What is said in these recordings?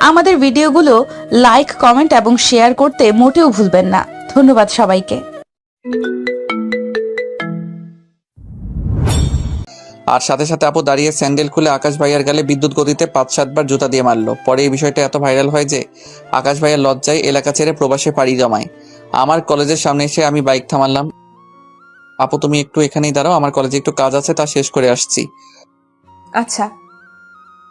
আমাদের ভিডিওগুলো like comment এবং শেয়ার করতে মোটেও ভুলবেন না। ধন্যবাদ সবাইকে। আর সাথে সাথে আপু দাঁড়িয়ে স্যান্ডেল খুলে আকাশ ভাইয়ার গালে বিদ্যুৎ গতিতে পাঁচ সাতবার জুতা দিয়ে মারলো। পরে এই বিষয়টা এত ভাইরাল হয় যে আকাশ ভাইয়ার লজ্জায় এলাকা ছেড়ে প্রবাসে পাড়ি জমায়। আমার কলেজের সামনে এসে আমি বাইক থামালাম। আপু তুমি একটু এখানেই দাঁড়াও আমার কলেজে একটু কাজ আছে তা শেষ করে আসছি। আচ্ছা।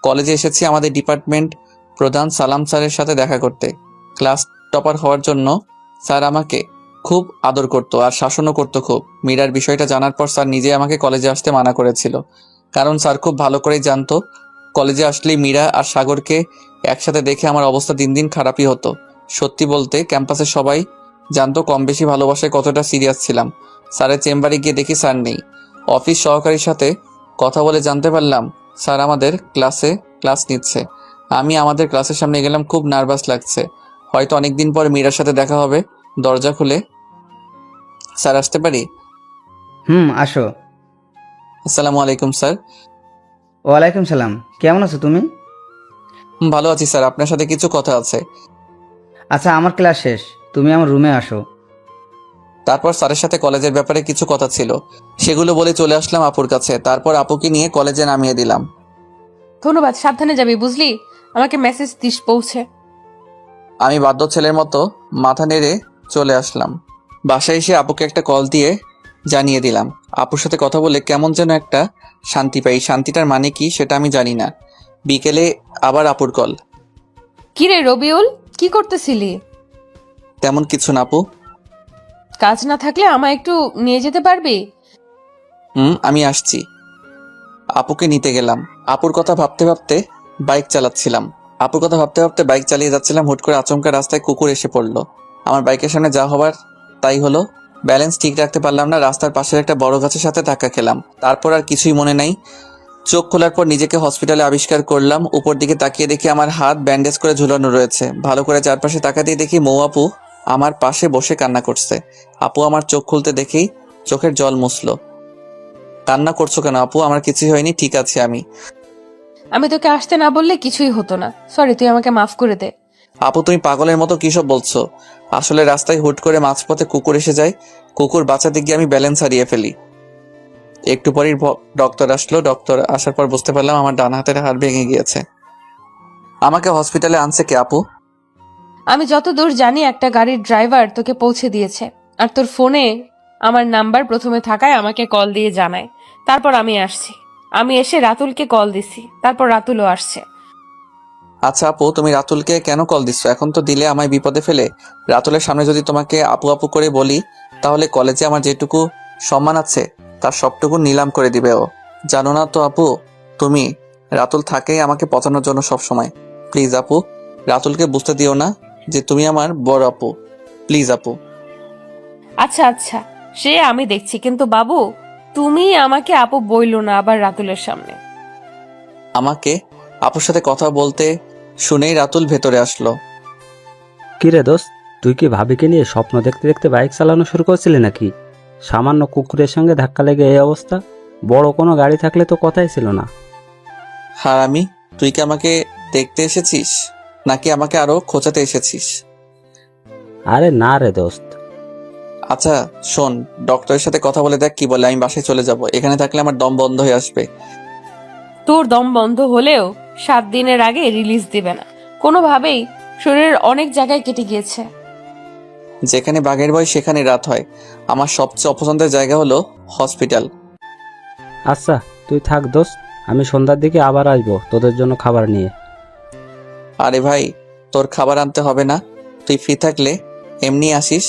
কলেজে এসেছি আমাদের ডিপার্টমেন্ট প্রধান সালাম স্যারের সাথে দেখা করতে। ক্লাস টপার হওয়ার জন্য স্যার আমাকে খুব আদর করতো আর শাসনও করতো খুব। মীরার বিষয়টা জানার পর স্যার নিজে আমাকে কলেজে আসতে মানা করেছিল। কারণ স্যার খুব ভালো করেই জানতো, কলেজে আসলেই মীরা আর সাগরকে একসাথে দেখে আমার অবস্থা দিন দিন খারাপই হতো। সত্যি বলতে ক্যাম্পাসের সবাই জানতো কম বেশি ভালোবাসায় কতটা সিরিয়াস ছিলাম। স্যারের চেম্বারে গিয়ে দেখি স্যার নেই। অফিস সহকারীর সাথে কথা বলে জানতে পারলাম, স্যার আমাদের ক্লাসে ক্লাস নিচ্ছে। আমি আমাদের ক্লাসের সামনে গেলাম খুব নার্ভাস লাগছে। হয়তো অনেকদিন পর মীরার সাথে দেখা হবে। দরজা খুলে। স্যার আসতে পারি? হুম আসো। আসসালামু আলাইকুম স্যার। ওয়ালাইকুম সালাম। কেমন আছো তুমি? ভালো আছি স্যার। আপনার সাথে কিছু কথা আছে। আচ্ছা আমার ক্লাস শেষ। তুমি আমার রুমে আসো। তারপর স্যারের সাথে কলেজের ব্যাপারে কিছু কথা ছিল। সেগুলো বলে চলে আসলাম আপুর কাছে। তারপর আপুকে নিয়ে কলেজে নামিয়ে দিলাম। ধন্যবাদ সাবধানে যাবি বুঝলি? আমাকে মেসেজ দিস পৌঁছে আমি বাধ্য ছেলের মতো মাথা নেড়ে চলে আসলাম। বাসায় এসে আপুকে একটা কল দিয়ে জানিয়ে দিলাম। আপুর সাথে কথা বলে কেমন যেন একটা শান্তি পাই। শান্তিটার মানে কি সেটা আমি জানি না। বিকেলে আবার আপুর কল কি রে রবিউল? কি করতেছিলি? তেমন কিছু না আপু। কাজ না থাকলে আমায় একটু নিয়ে যেতে পারবি? হুম আমি আসছি। আপুকে নিতে গেলাম। আপুর কথা ভাবতে ভাবতে বাইক চালাচ্ছিলাম। আপুর কথা ভাবতে ভাবতে বাইক চালিয়ে যাচ্ছিলাম, হুট করে আচমকা রাস্তায় কুকুর এসে পড়ল। আমার বাইকের সামনে যা হবার তাই হলো। ব্যালেন্স ঠিক রাখতে পারলাম না, রাস্তার পাশের একটা বড় গাছের সাথে ধাক্কা খেলাম। তারপর আর কিছুই মনে নাই। চোখ খোলার পর নিজেকে হসপিটালে আবিষ্কার করলাম। উপর দিকে তাকিয়ে দেখি আমার হাত ব্যান্ডেজ করে ঝুলানো রয়েছে। ভালো করে চারপাশে তাকাতেই দেখি মৌ আপু আমার পাশে বসে কান্না করছে। আপু আমার চোখ খুলতে দেখেই চোখের জল মুছলো। কান্না করছ কেন আপু? আমার কিছুই হয়নি, ঠিক আছে আমি। আমি তোকে আসতে না বললে কিছুই হতো না। সরি তুই আমাকে মাফ করে দে। আপু তুমি পাগলের মতো কিসব বলছো? আসলে রাস্তায় হুট করে মাঝপথে কুকুর এসে যায়। কুকুর বাঁচাতে গিয়ে আমি ব্যালেন্স হারিয়ে ফেলি। একটু পরেই ডক্টর আসলো। ডক্টর আসার পর বুঝতে পারলাম আমার ডান হাতের হাড় ভেঙে গিয়েছে। আমাকে হসপিটালে আনছে কে আপু? আমি যতদূর জানি একটা গাড়ির ড্রাইভার তোকে পৌঁছে দিয়েছে। আর তোর ফোনে আমার নাম্বার প্রথমে থাকায় আমাকে কল দিয়ে জানায়। তারপর আমি আসছি। আমি এসে রাতুলকে কল দিছি তারপর রাতুলও আসছে। আচ্ছা আপু তুমি রাতুলকে কেন কল দিচ্ছ এখন তো দিলে আমায় বিপদে ফেলে। রাতুলের সামনে যদি তোমাকে আপু আপু করে বলি তাহলে কলেজে আমার যেটুকু সম্মান আছে তার সবটুকু নিলাম করে দিবে ও। জানো না তো আপু তুমি রাতুল থাকেই আমাকে পচানোর জন্য সব সময় প্লিজ আপু রাতুলকে বুঝতে দিও না যে তুমি আমার বড় আপু। প্লিজ আপু। আচ্ছা আচ্ছা সে আমি দেখছি কিন্তু বাবু তুমি আমাকে আপু বইলো না আবার রাতুলের সামনে। আমাকে আপুর সাথে কথা বলতে শুনেই রাতুল ভেতরে আসলো। কি রে দোস্ত তুই কি ভাবিকে নিয়ে স্বপ্ন দেখতে দেখতে বাইক চালানো শুরু করছিলি নাকি? সামান্য কুকুরের সঙ্গে ধাক্কা লেগে এই অবস্থা? বড় কোনো গাড়ি থাকলে তো কথাই ছিল না। আর আমি তুই কি আমাকে দেখতে এসেছিস? নাকি আমাকে আরও খোঁচাতে এসেছিস? আরে না রে দোস্ত আচ্ছা শোন ডক্টরের সাথে কথা বলে দেখ কি বলে আমি বাসায় চলে যাব। এখানে থাকলে আমার দম বন্ধ হয়ে আসবে। তোর দম বন্ধ হলেও সাত দিনের আগে রিলিজ দিবে না। কোনোভাবেই শরীরের অনেক জায়গায় কেটে গিয়েছে। যেখানে বাঘের ভয় সেখানে রাত হয়। আমার সবচেয়ে অপছন্দের জায়গা হলো হসপিটাল আচ্ছা তুই থাক দোস্ত আমি সন্ধ্যার দিকে আবার আসব তোদের জন্য খাবার নিয়ে। আরে ভাই তোর খাবার আনতে হবে না। তুই ফ্রি থাকলে এমনি আসিস।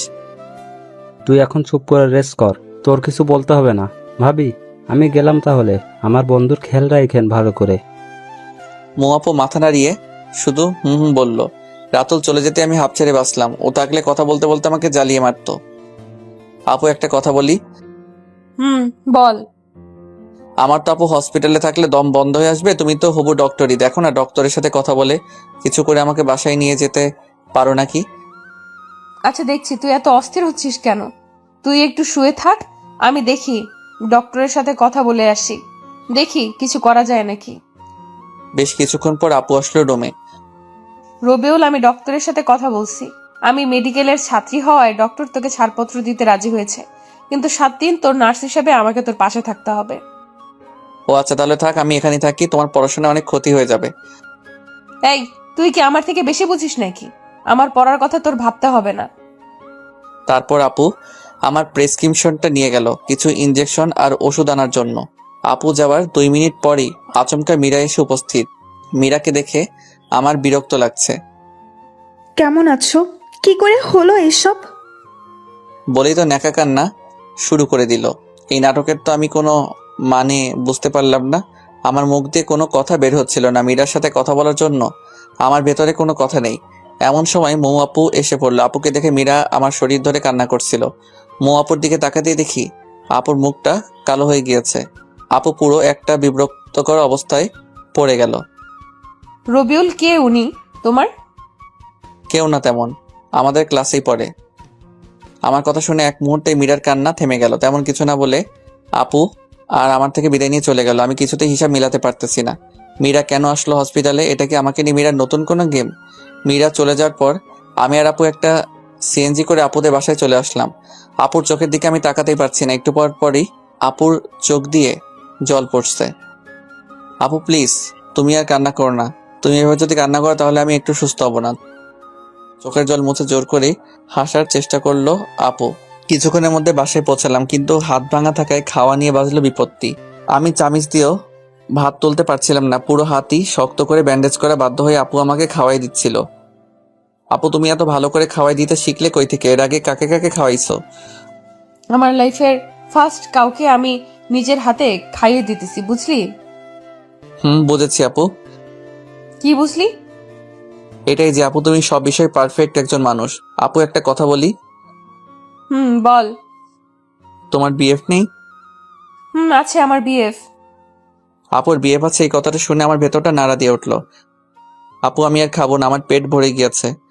তুই এখন চুপ করে রেস্ট কর। তোর কিছু বলতে হবে না। ভাবি আমি গেলাম তাহলে। আমার বন্ধুর খেয়াল রাখেন ভালো করে। মোয়াপো মাথা নাড়িয়ে শুধু হুম হুম বলল রাতুল চলে যেতে আমি হাফ ছেড়ে বাসলাম ও থাকলে কথা বলতে বলতে আমাকে জ্বালিয়ে মারতো। আপু একটা কথা বলি? হুম বল। আমার তো আপু হসপিটালে থাকলে দম বন্ধ হয়ে আসবে। তুমি তো হবু ডক্টরই দেখো না ডক্টরের সাথে কথা বলে কিছু করে আমাকে বাসায় নিয়ে যেতে পারো নাকি? আচ্ছা দেখছি। তুই এত অস্থির হচ্ছিস কেন? তুই একটু শুয়ে থাক আমি দেখি ডক্টরের সাথে কথা বলে আসি। দেখি কিছু করা যায় নাকি। বেশ কিছুক্ষণ পর আপু আসলো রুমে। রবিউল আমি ডক্টরের সাথে কথা বলছি। আমি মেডিকেলের ছাত্রী হওয়ায় ডক্টর তোকে ছাড়পত্র দিতে রাজি হয়েছে। কিন্তু সাত দিন তোর নার্স হিসেবে আমাকে তোর পাশে থাকতে হবে। ও আচ্ছা তাহলে থাক আমি এখানে থাকি তোমার পড়াশোনা অনেক ক্ষতি হয়ে যাবে। এই তুই কি আমার থেকে বেশি বুঝিস নাকি? আমার পড়ার কথা তোর ভাবতে হবে না। তারপর আপু আমার প্রেসক্রিপশনটা নিয়ে গেল কিছু ইনজেকশন আর ওষুধ আনার জন্য। আপু যাওয়ার দুই মিনিট পরই আচমকা মীরা এসে উপস্থিত। মীরাকে দেখে আমার বিরক্ত লাগছে। কেমন আছো? কি করে হলো এসব? বলেই তো ন্যাকা কান্না শুরু করে দিল। এই নাটকের তো আমি কোনো মানে বুঝতে পারলাম না। আমার মুখ দিয়ে কোনো কথা বের হচ্ছিল না মীরার সাথে কথা বলার জন্য। আমার ভেতরে কোনো কথা নেই। এমন সময় মৌ আপু এসে পড়ল। আপুকে দেখে মীরা আমার শরীর ধরে কান্না করছিল। মৌ আপুর দিকে তাকাতেই দেখি আপুর মুখটা কালো হয়ে গিয়েছে। আপু পুরো একটা বিব্রতকর অবস্থায় পড়ে গেল। রবিউল কে উনি? তোমার? কেউ না তেমন। আমাদের ক্লাসেই পড়ে। আমার কথা শুনে এক মুহূর্তে মীরার কান্না থেমে গেল। তেমন কিছু না বলে আপু আর আমার থেকে বিদায় নিয়ে চলে গেল। আমি কিছুতেই হিসাব মিলাতে পারতেছি না। মীরা কেন আসলো হসপিটালে এটা কি আমাকে নিয়ে মীরার নতুন কোনো গেম? মীরা চলে যাওয়ার পর আমি আর আপু একটা সিএনজি করে আপুদের বাসায় চলে আসলাম। আপুর চোখের দিকে আমি তাকাতেই পারছি না। একটু পর পরই আপুর চোখ দিয়ে জল পড়ছে। আপু প্লিজ তুমি আর কান্না করো না। তুমি এভাবে যদি কান্না করো, তাহলে আমি একটু সুস্থ হব না। চোখের জল মুছে জোর করে হাসার চেষ্টা করল আপু। কিছুক্ষণের মধ্যে বাসায় পৌঁছালাম, কিন্তু হাত ভাঙা থাকায় খাওয়া নিয়ে বাজলো বিপত্তি। আমি চামিচ দিয়েও ভাত তুলতে পারছিলাম না। পুরো হাতই শক্ত করে ব্যান্ডেজ করা বাধ্য হয়ে আপু আমাকে খাওয়াই দিচ্ছিল। আপু তুমি এত ভালো করে খাওয়াই দিতে শিখলে কই থেকে? এর আগে কাকে কাকে খাওয়াইছো? আমার লাইফের ফার্স্ট কাউকে আমি নিজের হাতে খাইয়ে দিতেছি বুঝলি? হুম বুঝেছি আপু। কি বুঝলি? এটাই যে আপু তুমি সব বিষয়ে পারফেক্ট একজন মানুষ। আপু একটা কথা বলি? হুম বল। তোমার বিএফ নেই? হুম আছে আমার বিএফ আপুর বিয়ে আছে এই কথাটা শুনে আমার ভেতরটা নাড়া দিয়ে উঠল। আপু আমি আর খাব না আমার পেট ভরে গিয়েছে।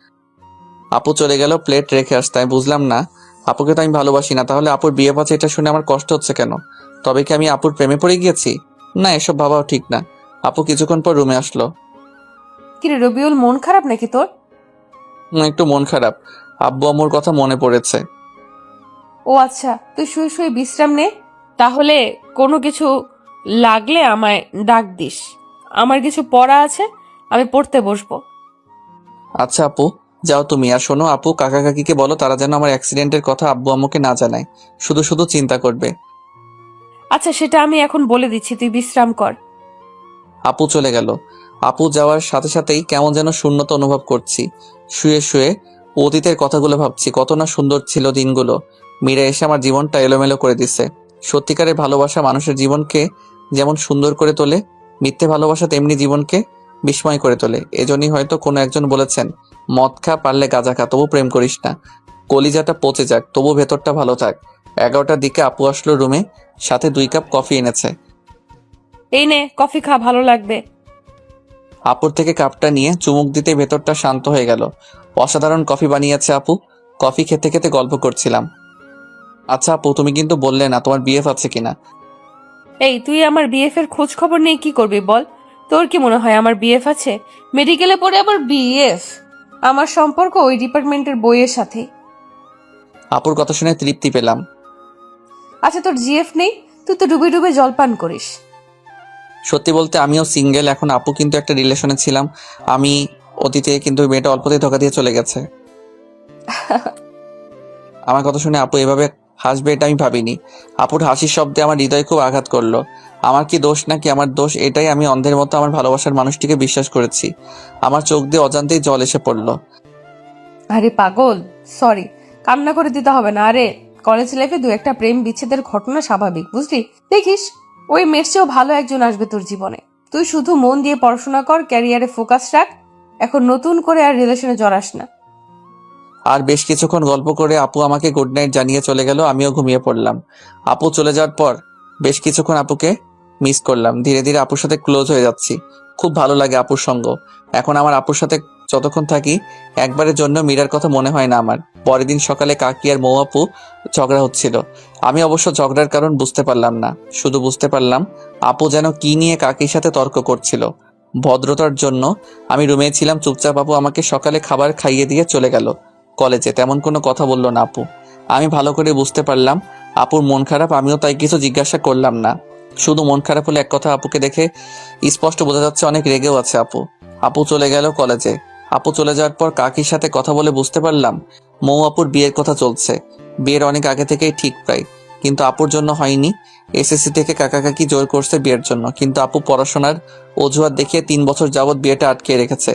আপু চলে গেল প্লেট রেখে আসতে। আমি বুঝলাম না আপুকে তো আমি ভালোবাসি না। তাহলে আপুর বিয়ে পাচ্ছে এটা শুনে আমার কষ্ট হচ্ছে কেন? তবে কি আমি আপুর প্রেমে পড়ে গিয়েছি? না এসব ভাবাও ঠিক না। আপু কিছুক্ষণ পর রুমে আসলো। কিরে রবিউল মন খারাপ নাকি তোর? হুম, একটু মন খারাপ। আব্বু আম্মুর কথা মনে পড়েছে। ও আচ্ছা তুই শুয়ে শুয়ে বিশ্রাম নে। তাহলে কোনো কিছু লাগলে আমায় ডাক দিস। আমার কিছু পড়া আছে আমি পড়তে বসবো। আচ্ছা আপু। যাও তুমি আর শোনো আপু কাকা কাকিকে বলো তারা যেন আমার অ্যাক্সিডেন্টের কথা আব্বু আম্মুকে না জানায়। শুধু শুধু চিন্তা করবে। আচ্ছা সেটা আমি এখন বলে দিচ্ছি তুই বিশ্রাম কর। আপু চলে গেল। আপু যাওয়ার সাথে সাথেই কেমন যেন শূন্যতা অনুভব করছি। শুয়ে শুয়ে অতীতের কথাগুলো ভাবছি কত না সুন্দর ছিল দিনগুলো। মীরা এসে আমার জীবনটা এলোমেলো করে দিছে। সত্যিকারের ভালোবাসা মানুষের জীবনকে যেমন সুন্দর করে তোলে মিথ্যে ভালোবাসা তেমনি জীবনকে বিস্ময় করে তোলে। এজন্যই হয়তো কোনো একজন বলেছেন মদ খা পারলে গাঁজা খা তবু প্রেম করিস না। কলিজাটা পচে যাক তবু ভেতরটা ভালো থাক। এগারোটার দিকে আপু আসলো রুমে সাথে দুই কাপ কফি এনেছে। এই নে কফি খা ভালো লাগবে। আপুর থেকে কাপটা নিয়ে চুমুক দিতে ভেতরটা শান্ত হয়ে গেল। অসাধারণ কফি বানিয়েছে আপু। কফি খেতে খেতে গল্প করছিলাম। আচ্ছা আপু তুমি কিন্তু বললে না তোমার বিএফ আছে কিনা? এই তুই আমার বিএফ এর খোঁজ খবর নিয়ে কি করবি বল? তোর কি মনে হয় আমার বিএফ আছে? মেডিকেলে পড়ে আবার বিএফ আমার সম্পর্ক ওই ডিপার্টমেন্টের বইয়ের সাথে। আপুর কথা শুনে তৃপ্তি পেলাম। আচ্ছা তোর জিএফ নেই? তুই তো ডুবে ডুবে জলপান করিস। সত্যি বলতে আমিও সিঙ্গেল এখন আপু কিন্তু একটা রিলেশনে ছিলাম। আমি অতীতে কিন্তু মেয়েটা অল্পতেই ধোকা দিয়ে চলে গেছে। আমার কথা শুনে আপু এভাবে হাসবে এটা আমি ভাবিনি। আপুর হাসির শব্দে আমার হৃদয় খুব আঘাত করল। আমার কি দোষ নাকি আমার দোষ এটাই আমি অন্ধের মতো আমার ভালোবাসার মানুষটিকে বিশ্বাস করেছি। আমার চোখ দিয়ে অজান্তেই জল এসে পড়ল। আরে পাগল সরি কান্না করে দিতে হবে না। আরে কলেজ লাইফে দু একটা প্রেম বিচ্ছেদের ঘটনা স্বাভাবিক, বুঝলি? দেখিস, ওই মেয়ের চেয়েও ভালো একজন আসবে তোর জীবনে। তুই শুধু মন দিয়ে পড়াশোনা কর ক্যারিয়ারে ফোকাস রাখ। এখন নতুন করে আর রিলেশনে জড়াস না। আর বেশ কিছুক্ষণ গল্প করে আপু আমাকে গুড নাইট জানিয়ে চলে গেল, আমিও ঘুমিয়ে পড়লাম। আপু চলে যাওয়ার পর বেশ কিছুক্ষণ আপুকে মিস করলাম। ধীরে ধীরে আপুর সাথে ক্লোজ হয়ে যাচ্ছি। খুব ভালো লাগে আপুর সঙ্গ। এখন আমার আপুর সাথে যতক্ষণ থাকি, একবারের জন্য মীরার কথা মনে হয় না আমার। পরের দিন সকালে কাকি আর মৌ আপু ঝগড়া হচ্ছিল। আমি অবশ্য ঝগড়ার কারণ বুঝতে পারলাম না। শুধু বুঝতে পারলাম, আপু যেন কি নিয়ে কাকির সাথে তর্ক করছিল। ভদ্রতার জন্য আমি রুমে ছিলাম, চুপচাপ আপু আমাকে সকালে খাবার খাইয়ে দিয়ে চলে গেল। কলেজে, তেমন কোনো কথা বলল না আপু। আমি ভালো করে বুঝতে পারলাম, আপুর মন খারাপ, আমিও তাই কিছু জিজ্ঞাসা করলাম না। শুধু মন খারাপ হলে এক কথা আপুকে দেখে স্পষ্ট বোঝা যাচ্ছে অনেক রেগেও আছে আপু। আপু চলে গেল কলেজে। আপু চলে যাওয়ার পর কাকির সাথে কথা বলে বুঝতে পারলাম, মৌ আপুর বিয়ের কথা চলছে। বিয়ের অনেক আগে থেকেই ঠিক প্রায়। কিন্তু আপুর জন্য হয়নি। এসএসসি থেকে কাকা কাকি জোর করছে বিয়ের জন্য। কিন্তু আপু পড়াশোনার অজুহাত দেখিয়ে তিন বছর যাবৎ বিয়েটা আটকে রেখেছে।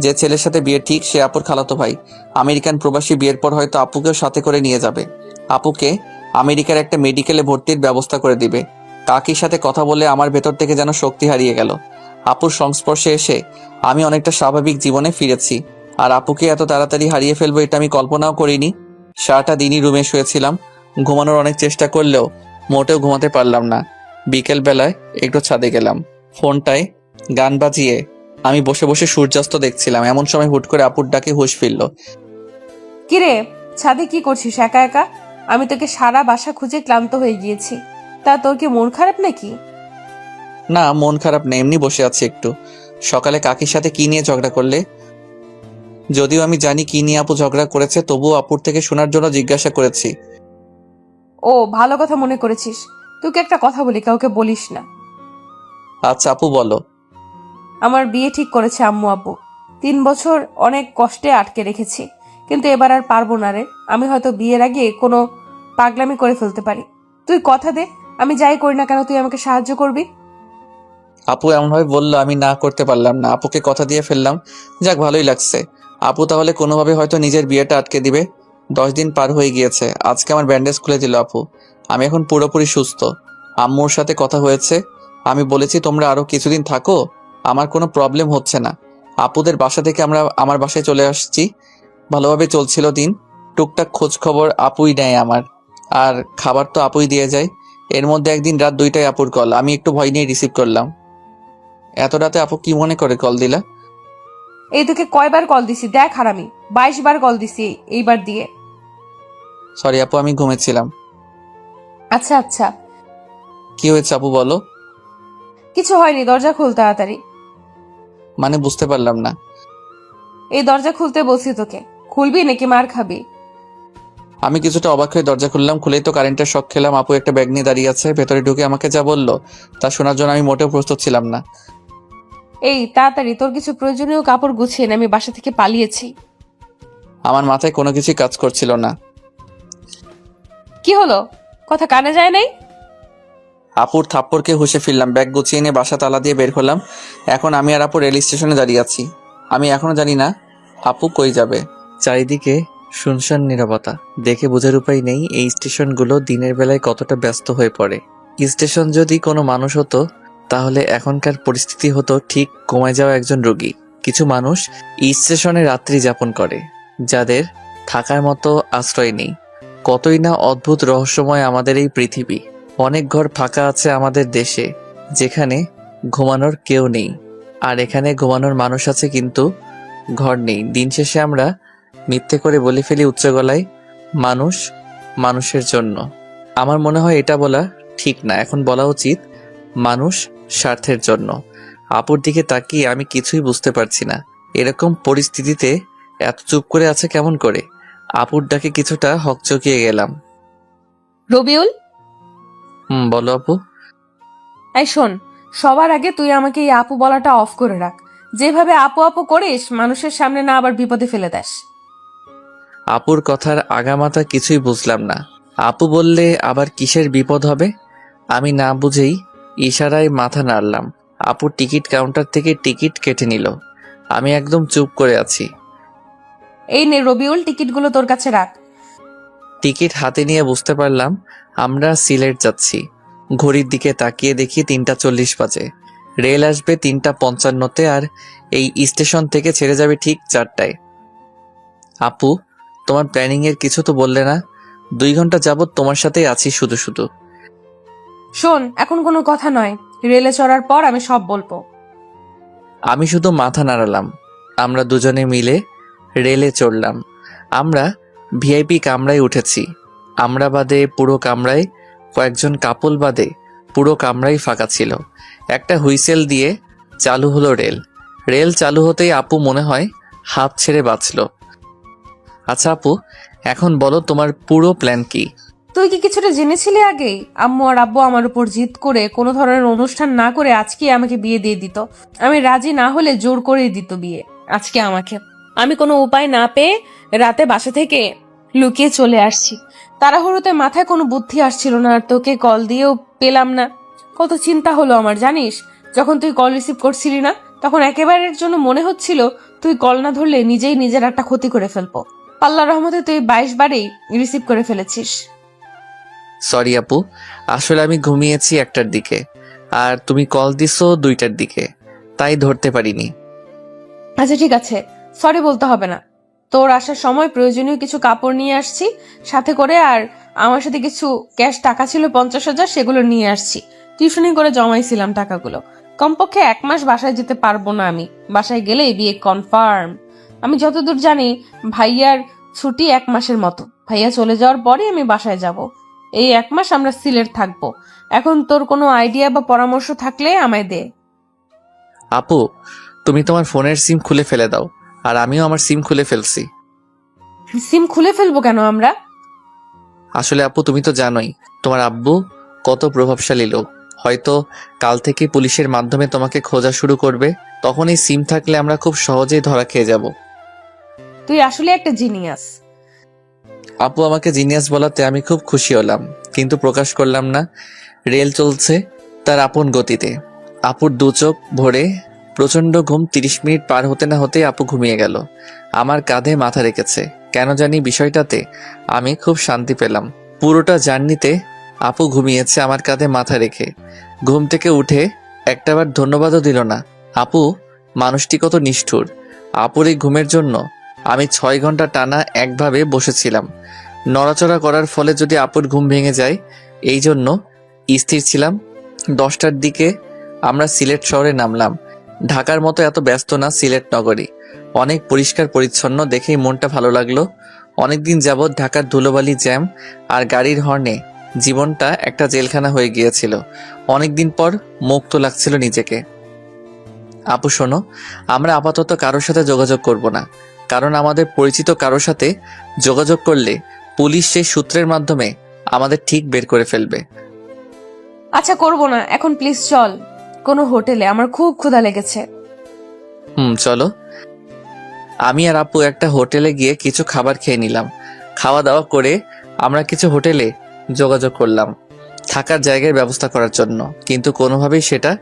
যে ছেলের সাথে বিয়ে ঠিক, সে আপুর খালাতো ভাই। আমেরিকান প্রবাসী বিয়ের পর হয়তো আপুকেও সাথে করে নিয়ে যাবে। আপুকে আমেরিকার একটা মেডিকেলে ভর্তির ব্যবস্থা করে দিবে। কাকির সাথে কথা বলে আমার ভেতর থেকে যেন শক্তি হারিয়ে গেল। আপুর সংস্পর্শে এসে আমি অনেকটা স্বাভাবিক জীবনে ফিরেছি। আর আপুকে এত তাড়াতাড়ি হারিয়ে ফেলব এটা আমি কল্পনাও করিনি। সারাটা দিনই রুমে শুয়েছিলাম। ঘুমানোর অনেক চেষ্টা করলেও মোটেও ঘুমাতে পারলাম না। বিকেল বেলায় একটু ছাদে গেলাম। ফোনটায় গান বাজিয়ে আমি বসে বসে সূর্যাস্ত দেখছিলাম। এমন সময় হুট করে আপুর ডাকে হুশ ফিরল। কিরে ছাদে কি করছিস? একা একা? আমি তোকে সারা বাসা খুঁজে ক্লান্ত হয়ে গিয়েছি। তা তোর কি মন খারাপ নাকি? না মন খারাপ নেই এমনি বসে আছি একটু। সকালে কাকির সাথে কি নিয়ে ঝগড়া করলে? যদিও আমি জানি কি নিয়ে আপু ঝগড়া করেছে তবুও আপুর থেকে শোনার জন্য জিজ্ঞাসা করেছি। ও ভালো কথা মনে করেছিস। তোকে একটা কথা বলি কাউকে বলিস না। আচ্ছা আপু বলো। আমার বিয়ে ঠিক করেছে আম্মু আব্বু। তিন বছর অনেক কষ্টে আটকে রেখেছি। কিন্তু এবার আর পারব না রে। আমি হয়তো বিয়ের আগে কোনো পাগলামি করে ফেলতে পারি। তুই কথা দে, আমি যাই করি না কেন তুই আমাকে সাহায্য করবি? আপু এমনভাবে বলল, আমি না করতে পারলাম না। আপুকে কথা দিয়ে ফেললাম। যাক, ভালোই লাগছে। আপু তাহলে কোনোভাবে হয়তো নিজের বিয়েটা আটকে দিবে। দশ দিন পার হয়ে গিয়েছে। আজকে আমার ব্যান্ডেজ খুলে দিল আপু। আমি এখন পুরোপুরি সুস্থ। আম্মুর সাথে কথা হয়েছে। আমি বলেছি, তোমরা আরও কিছুদিন থাকো। আমার কোনো প্রবলেম হচ্ছে না। আপুদের বাসা থেকে আমরা আমার বাসায় চলে আসছি। ভালোভাবে চলছিল দিন। টুকটাক খোঁজ খবর আপুই নেয় আমার। আর খাবার তো আপুই দিয়ে যায়। এর মধ্যে একদিন রাত দুইটায় আপুর কল আমি একটু ভয় নিয়ে রিসিভ করলাম। এত রাতে আপু কি মনে করে কল দিলা? এই তোকে কয়বার কল দিছি? দেখ হারামি বাইশ বার কল দিছি এইবার দিয়ে। সরি আপু আমি ঘুমেছিলাম। আচ্ছা আচ্ছা। কি হয়েছে আপু বলো? কিছু হয়নি দরজা খুল তাড়াতাড়ি। মানে বুঝতে পারলাম না। এই দরজা খুলতে বলছি তোকে। খুলবি নাকি মার খাবি? আমি কিছুটা অবাক হয়ে দরজা খুললাম খুলেই তো কারেন্টের শখ খেলাম। আপু একটা ব্যাগ নিয়ে দাঁড়িয়ে আছে ভেতরে ঢুকে আমাকে যা বলল তা শোনার জন্য আমি মোটেও প্রস্তুত ছিলাম না। এই তাড়াতাড়ি তোর কিছু প্রয়োজনীয় কাপড় গুছিয়ে নে, আমি বাসা থেকে পালিয়েছি। আমার মাথায় কোনো কিছুই কাজ করছিল না। কি হলো? কথা কানে যায় নাই? আপুর থাপ্পড়কে হুসে ফিরলাম, ব্যাগ গুছিয়ে নিয়ে বাসা তালা দিয়ে বের হলাম। এখন আমি আর আপু রেল স্টেশনে দাঁড়িয়ে আছি। আমি এখনও জানি না আপু কই যাবে। চারিদিকে শুনশান নীরবতা। দেখে বোঝার উপায় নেই এই স্টেশনগুলো দিনের বেলায় কতটা ব্যস্ত হয়ে পড়ে। স্টেশন যদি কোনো মানুষ হতো, তাহলে এখনকার পরিস্থিতি হতো ঠিক কমে যাওয়া একজন রোগী। কিছু মানুষ স্টেশনে রাত্রি যাপন করে, যাদের থাকার মতো আশ্রয় নেই। কতই না অদ্ভুত রহস্যময় আমাদের এই পৃথিবী। অনেক ঘর ফাঁকা আছে আমাদের দেশে, যেখানে ঘুমানোর কেউ নেই। আর এখানে ঘুমানোর মানুষ আছে কিন্তু ঘর নেই। দিন শেষে আমরা মিথ্যে করে বলে ফেলি উচ্চ গলায়, মানুষ মানুষের জন্য। আমার মনে হয় এটা বলা ঠিক না। এখন বলা উচিত, মানুষ স্বার্থের জন্য। আপুর দিকে তাকিয়ে আমি কিছুই বুঝতে পারছি না। এরকম পরিস্থিতিতে এত চুপ করে আছে কেমন করে? আপুর ডাকে কিছুটা হকচকিয়ে গেলাম। রবিউল হুম বলো আপু। এই শোন সবার আগে তুই আমাকে এই আপু বলাটা অফ করে রাখ। যেভাবে আপু আপু করিস মানুষের সামনে না আবার বিপদে ফেলে দেস। আপুর কথার আগামাথা কিছুই বুঝলাম না। আপু বললে আবার কিসের বিপদ হবে? আমি না বুঝেই ইশারায় মাথা নাড়লাম। আপু টিকিট কাউন্টার থেকে টিকিট কেটে নিল। আমি একদম চুপ করে আছি। এই নে রবিউল টিকিটগুলো তোর কাছে রাখ। টিকিট হাতে নিয়ে বুঝতে পারলাম আমরা সিলেট যাচ্ছি। ঘড়ির দিকে তাকিয়ে দেখি তিনটা চল্লিশ বাজে। রেল আসবে তিনটা পঞ্চান্নতে আর এই স্টেশন থেকে ছেড়ে যাবে ঠিক চারটায়। আপু তোমার প্ল্যানিং এর কিছু তো বললে না। দুই ঘণ্টা যাবত তোমার সাথেই আছি শুধু শুধু। শোন এখন কোনো কথা নয়। রেলে চড়ার পর আমি সব বলব। আমি শুধু মাথা নাড়ালাম। আমরা দুজনে মিলে রেলে চড়লাম। আমরা ভিআইপি কামরায় উঠেছি। আমরা বাদে পুরো কামরায়, কয়েকজন কাপল বাদে পুরো কামরাই ফাঁকা ছিল। একটা হুইসেল দিয়ে চালু হলো রেল। রেল চালু হতেই আপু মনে হয় হাফ ছেড়ে বাঁচলো। আচ্ছা আপু, এখন বলো তোমার পুরো প্ল্যান কি? তুই কি কিছুটা জেনেছিলি আগেই আম্মু আর আব্বু আমার উপর জিদ করে কোনো ধরনের অনুষ্ঠান না করে আজকে আমাকে বিয়ে দিয়ে দিত। আমি রাজি না হলে জোর করেই দিত বিয়ে, আজকে আমাকে। আমি কোনো উপায় না পেয়ে রাতে বাসা থেকে লুকিয়ে চলে আসছি। তাড়াহুড়োতে মাথায় কোনো বুদ্ধি আসছিল না আর তোকে কল দিয়েও পেলাম না। কত চিন্তা হলো আমার জানিস? যখন তুই কল রিসিভ করছিলি না তখন একেবারের জন্য মনে হচ্ছিল তুই কল না ধরলে নিজেই নিজের একটা ক্ষতি করে ফেলব। আল্লাহ রহমতে তুই বাইশ বারেই রিসিভ করে ফেলেছিস। সরি আপু আসলে আমি ঘুমিয়েছি একটার দিকে আর তুমি কল দিছো দুইটার দিকে তাই ধরতে পারিনি। আচ্ছা ঠিক আছে। সরি বলতে হবে না। তোর আসার সময় প্রয়োজনীয় কিছু কাপড় নিয়ে আসছি, সাথে করে আর আমার সাথে কিছু ক্যাশ টাকা ছিল পঞ্চাশ হাজার, সেগুলো নিয়ে আসছি। টিউশনি করে জমাইছিলাম টাকাগুলো। কমপক্ষে এক মাস বাসায় যেতে পারব না আমি। বাসায় গেলে বিয়ে কনফার্ম আমি যতদূর জানি, ভাইয়ার ছুটি এক মাসের মতো। ভাইয়া চলে যাওয়ার পরে আমি বাসায় যাব। এই এক মাস আমরা সিলেট থাকব। এখন তোর কোনো আইডিয়া বা পরামর্শ থাকলে আমায় দে। আপু, তুমি তোমার ফোনের সিম খুলে ফেলে দাও। আর আমিও আমার সিম খুলে ফেলছি। সিম খুলে ফেলব কেন আমরা? আসলে আপু তুমি তো জানোই তোমার আব্বু কত প্রভাবশালী লোক। হয়তো কাল থেকে পুলিশের মাধ্যমে তোমাকে খোঁজা শুরু করবে তখন এই সিম থাকলে আমরা খুব সহজেই ধরা খেয়ে যাব। তুই আসলে একটা জিনিয়াস। আপু আমাকে জিনিয়াস বলাতে আমি খুব খুশি হলাম কিন্তু প্রকাশ করলাম না। রেল চলছে তার আপন গতিতে। আপুর দু চোখ ভরে প্রচণ্ড ঘুম তিরিশ মিনিট পার হতে না হতেই আপু ঘুমিয়ে গেল। আমার কাঁধে মাথা রেখেছে। কেন জানি বিষয়টাতে আমি খুব শান্তি পেলাম। পুরোটা জার্নিতে আপু ঘুমিয়েছে আমার কাঁধে মাথা রেখে। ঘুম থেকে উঠে একটাবার ধন্যবাদও দিল না। আপু, মানুষটি কত নিষ্ঠুর। আপুর এই ঘুমের জন্য আমি ছয় ঘণ্টা টানা একভাবে বসেছিলাম। নড়াচড়া করার ফলে যদি আপুর ঘুম ভেঙে যায়, এই জন্য স্থির ছিলাম। দশটার দিকে আমরা সিলেট শহরে নামলাম। ঢাকার মতো এত ব্যস্ত না সিলেট নগরী। অনেক পরিষ্কার পরিচ্ছন্ন দেখেই মনটা ভালো লাগল। অনেকদিন যাবৎ ঢাকার ধুলোবালি জ্যাম আর গাড়ির হর্নে জীবনটা একটা জেলখানা হয়ে গিয়েছিল। অনেকদিন পর মুক্ত লাগছিল নিজেকে। আপু, শোনো, আমরা আপাতত কারোর সাথে যোগাযোগ করব না। কারণ আমাদের পরিচিত কারোর সাথে যোগাযোগ করলে পুলিশ সেই সূত্রের মাধ্যমে আমাদের ঠিক বের করে ফেলবে। আচ্ছা করব না। এখন প্লিজ চল। কোনো হোটেলে আমার খুব ক্ষুধা লেগেছে। হুম, চলো। আমি আর আপু একটা হোটেলে গিয়ে কিছু খাবার খেয়ে নিলাম। খাওয়া দাওয়া করে আমরা কিছু হোটেলে যোগাযোগ করলাম, থাকার জায়গার ব্যবস্থা করার জন্য। কিন্তু কোনোভাবেই সেটা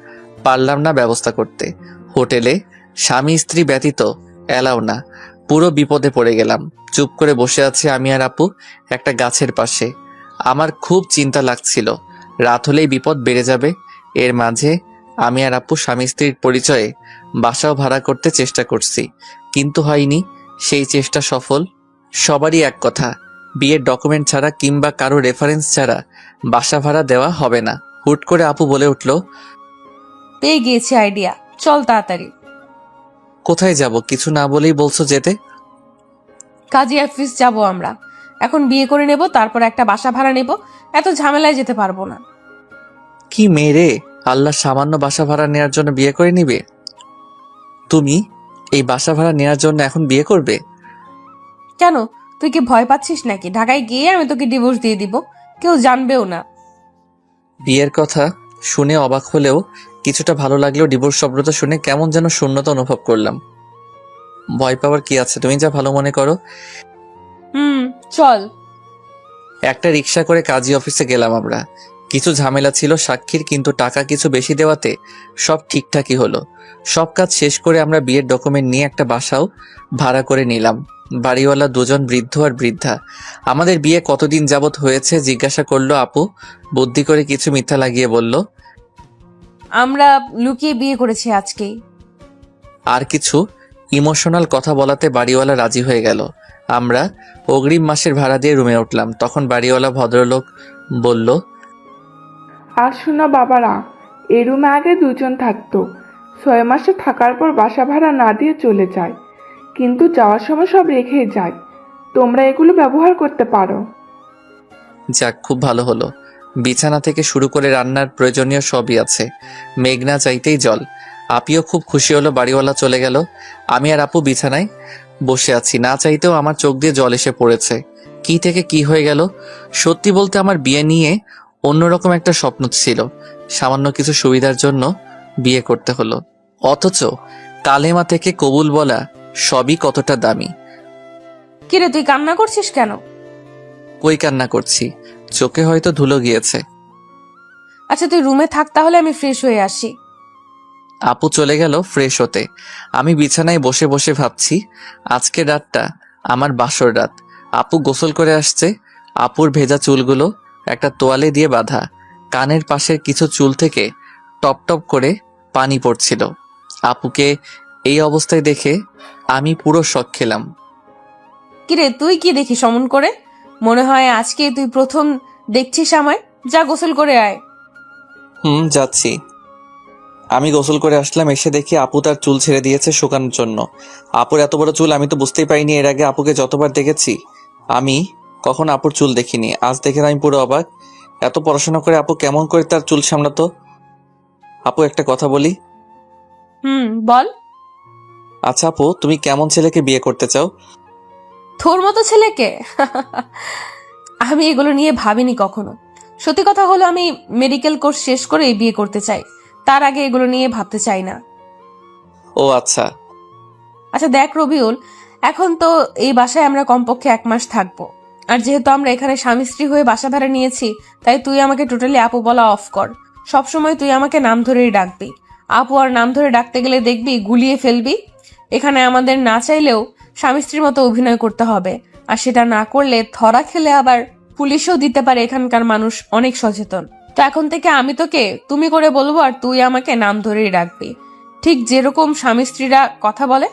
পারলাম না ব্যবস্থা করতে। হোটেলে স্বামী স্ত্রী ব্যতীত এলাও না। পুরো বিপদে পড়ে গেলাম। চুপ করে বসে আছি আমি আর আপু একটা গাছের পাশে। আমার খুব চিন্তা লাগছিল। রাত হলেই বিপদ বেড়ে যাবে। এর মাঝে আমি আর আপু স্বামী স্ত্রীর পরিচয়ে বাসাও ভাড়া করতে চেষ্টা করছি। কিন্তু হয়নি সেই চেষ্টা সফল। সবারই এক কথা বিয়ের ডকুমেন্ট ছাড়া কিংবা কারও রেফারেন্স ছাড়া বাসা ভাড়া দেওয়া হবে না। হুট করে আপু বলে উঠল পেয়ে গিয়েছি আইডিয়া চল তাড়াতাড়ি। কোথায় যাব? কিছু না বলেই বলছো যেতে? কাজী অফিস যাব আমরা। এখন বিয়ে করে নেব তারপর একটা বাসা ভাড়া নেব। এত ঝামেলায় যেতে পারব না। কি মেরে আল্লাহ সামান্য বাসা ভাড়া নেওয়ার জন্য বিয়ে করে নিবে? তুমি এই বাসা ভাড়া নেওয়ার জন্য এখন বিয়ে করবে? কেন? তুই কি ভয় পাচ্ছিস নাকি? ঢাকায় গিয়ে আমি তোকে ডিভোর্স দিয়ে দিব। কেউ জানবেও না। বিয়ের কথা শুনে অবাক হলেও কিছুটা ভালো লাগলেও ডিভোর্স শব্দটা শুনে কেমন যেন শূন্যতা অনুভব করলাম। ভয় পাওয়ার কি আছে? তুমি যা ভালো মনে করো। হুম চল। একটা রিক্সা করে কাজী অফিসে গেলাম আমরা। কিছু ঝামেলা ছিল সাক্ষীর কিন্তু টাকা কিছু বেশি দেওয়াতে সব ঠিকঠাকই হলো। সব কাজ শেষ করে আমরা বিয়ের ডকুমেন্ট নিয়ে একটা বাসাও ভাড়া করে নিলাম। বাড়িওয়ালা দুজন বৃদ্ধ আর বৃদ্ধা। আমাদের বিয়ে কতদিন যাবত হয়েছে জিজ্ঞাসা করল আপু। বুদ্ধি করে কিছু মিথ্যা লাগিয়ে বলল আমরা লুকিয়ে বিয়ে করেছি আজকেই। আর কিছু ইমোশনাল কথা বলাতে বাড়িওয়ালা রাজি হয়ে গেল। আমরা অগ্রিম মাসের ভাড়া দিয়ে রুমে উঠলাম। তখন বাড়িওয়ালা ভদ্রলোক বলল আর শোনো বাবারা এই রুমে আগে দুজন থাকতো। ছয় মাসে থাকার পর বাসা ভাড়া না দিয়ে চলে যায়। কিন্তু যাওয়ার সময় সব রেখেই যায়। তোমরা এগুলো ব্যবহার করতে পারো। যাক, খুব ভালো হলো। বিছানা থেকে শুরু করে রান্নার প্রয়োজনীয় সবই আছে। মেঘনা চাইতেই জল। আপিও খুব খুশি হলো বাড়িওয়ালা চলে গেল। আমি আর আপু বিছানায় বসে আছি। না চাইতেও আমার চোখ দিয়ে জল এসে পড়েছে। কি থেকে কি হয়ে গেল? সত্যি বলতে আমার বিয়ে নিয়ে অন্যরকম একটা স্বপ্ন ছিল। সামান্য কিছু সুবিধার জন্য বিয়ে করতে হলো। অথচ কালেমা থেকে কবুল বলা সবই কতটা দামি। কিরে তুই কান্না করছিস কেন? কই কান্না করছি? চোখে হয়তো ধুলো গিয়েছে। আচ্ছা তুই রুমে থাক তাহলে আমি ফ্রেশ হয়ে আসি। আপু চলে গেল ফ্রেশ হতে। আমি বিছানায় বসে বসে ভাবছি আজকে রাতটা আমার বাসর রাত। আপু গোসল করে আসছে। আপুর ভেজা চুলগুলো একটা তোয়ালে দিয়ে বাঁধা। কানের পাশের কিছু চুল থেকে টপ টপ করে পানি পড়ছিল। আপুকে এই অবস্থায় দেখে আমি পুরো শখ খেলাম। কিরে তুই কি দেখিস অমন করে? মনে হয় আজকে তুই প্রথম দেখছিস আমায়। যা গোসল করে আয়। হুম যাচ্ছি। আমি গোসল করে আসলাম এসে দেখি আপু তার চুল ছেড়ে দিয়েছে শুকানোর জন্য। আপুর এত বড় চুল আমি তো বুঝতেই পারিনি এর আগে আপুকে যতবার দেখেছি আমি কখন আপুর চুল দেখিনি। আজ দেখে আমি পুরো অবাক। এত পড়াশোনা করে আপু কেমন করে তার চুল সামলাতো? আপু একটা কথা বলি। হুম বল। আচ্ছা আপু তুমি কেমন ছেলেকে বিয়ে করতে চাও? তোর মতো ছেলেকে? আমি এগুলো নিয়ে ভাবিনি কখনো। সত্যি কথা হলো আমি মেডিকেল কোর্স শেষ করে বিয়ে করতে চাই। তার আগে এগুলো নিয়ে ভাবতে চাই না। ও আচ্ছা। আচ্ছা দেখ রবিউল এখন তো এই বাসায় আমরা কমপক্ষে এক মাস থাকব। আর যেহেতু আমরা এখানে স্বামী স্ত্রী হয়ে বাসা ভাড়া নিয়েছি, তাই তুই আমাকে টোটালি আপু বলা অফ কর। সবসময় তুই আমাকে নাম ধরেই ডাকবি। আপু আর নাম ধরে ডাকতে গেলে দেখবি গুলিয়ে ফেলবি। এখানে আমাদের না চাইলেও স্বামী স্ত্রীর মতো অভিনয় করতে হবে। আর সেটা না করলে ধরা খেলে আবার পুলিশও দিতে পারে এখানকার মানুষ অনেক সচেতন। তো এখন থেকে আমি তোকে তুমি করে বলব আর তুই আমাকে নাম ধরেই ডাকবি। ঠিক যেরকম স্বামী স্ত্রীরা কথা বলে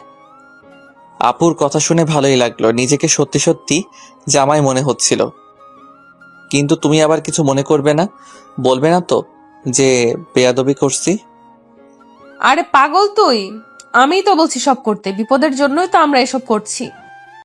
আপুর কথা শুনে ভালোই লাগল। নিজেকে সত্যি সত্যি জামাই মনে হচ্ছিল। কিন্তু তুমি আবার কিছু মনে করবে না? বলবে না তো যে বেয়াদবি করছি? আরে পাগল তুই। আমি তো বলছি সব করতে। বিপদের জন্যই তো আমরা এসব করছি।